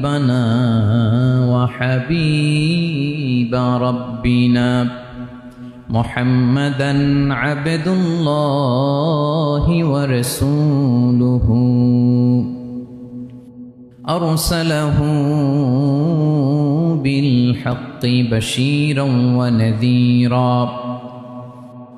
حبيبنا وحبيب ربنا محمدا عبد الله ورسوله. أرسله بالحق بشيرا ونذيرا.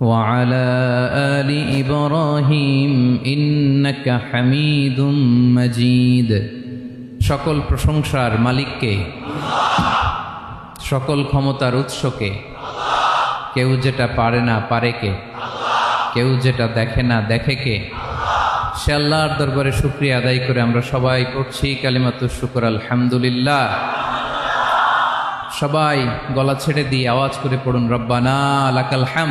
وعلى آل إبراهيم إنك حميد مجيد সকল প্রশংসার মালিককে সকল ক্ষমতার উৎসকে কেউ যেটা পারে না পারে কে কেউ যেটা দেখে না দেখে কে সে আল্লাহর দরবারে শুক্রিয়া আদায় করে আমরা সবাই পড়ছি কালিমাতু শুকর আলহামদুলিল্লাহ সবাই গলা ছেড়ে দিয়ে আওয়াজ করে পড়ুন রব্বানা লাকাল হাম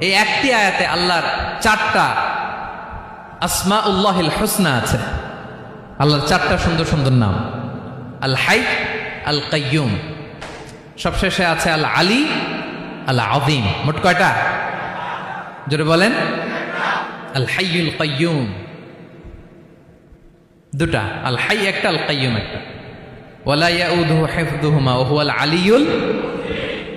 এই একটি আয়াতে আল্লাহর চারটা আসমা উল্লাহিল হোসনা আছে। আল্লাহর চারটা সুন্দর সুন্দর নাম। আল হাই, আল কাইয়ুম। সবশেষে আছে আল আলী, আল আদিম মোট কয়টা? জোরে বলেন। আল হাইয়ুল কাইয়ুম। দুটা। আল হাই একটা, আল কাইয়ুম একটা। ওয়ালা ইয়াউদুহু হিফযুহুমা ওয়া হুয়াল আলিয়ুল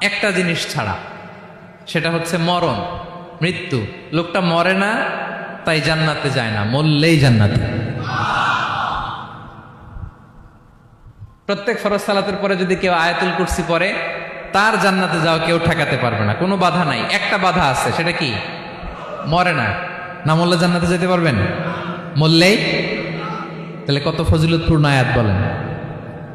একটা জিনিস ছাড়া। সেটা হচ্ছে মরণ, মৃত্যু। লোকটা মরে না, তাই জান্নাতে যায় না, মরলেই জান্নাতে। প্রত্যেক ফরজ সালাতের পরে যদি কেউ আয়াতুল কুরসি পরে তার জান্নাতে যাওয়া কেউ ঠেকাতে পারবে না। কোনো বাধা নাই। একটা বাধা আছে, সেটা কি? মরে না। না মরলে জান্নাতে যেতে পারবেন? মরলেই? তাহলে কত ফজিলতপূর্ণ আয়াত বলেন?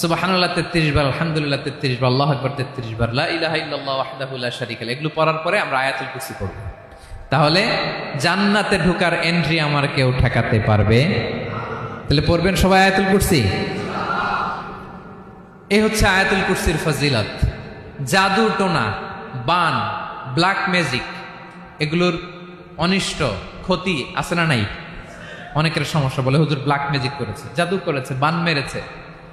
সুবাহানুল্লাহ তেত্রিশ বার, আলহামদুলিল্লাহ তেত্রিশ বার, আল্লাহ আকবর তেত্রিশ বার, লা ইলাহা ইল্লাল্লাহ ওয়াহদাহু লা শারিকা এগুলো পড়ার পরে আমরা আয়াতুল কুরসি পড়ব। তাহলে জান্নাতে ঢুকার এন্ট্রি আমার কেউ ঠেকাতে পারবে? তাহলে পড়বেন সবাই আয়াতুল কুরসি? এ হচ্ছে আয়াতুল কুরসির ফজিলত। জাদু টোনা, বান ব্ল্যাক ম্যাজিক এগুলোর অনিষ্ট, ক্ষতি আছে না নাই? অনেকের সমস্যা বলে, হুজুর ব্ল্যাক ম্যাজিক করেছে, জাদু করেছে, বান মেরেছে।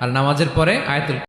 আর নামাজের পরে আয়াতুল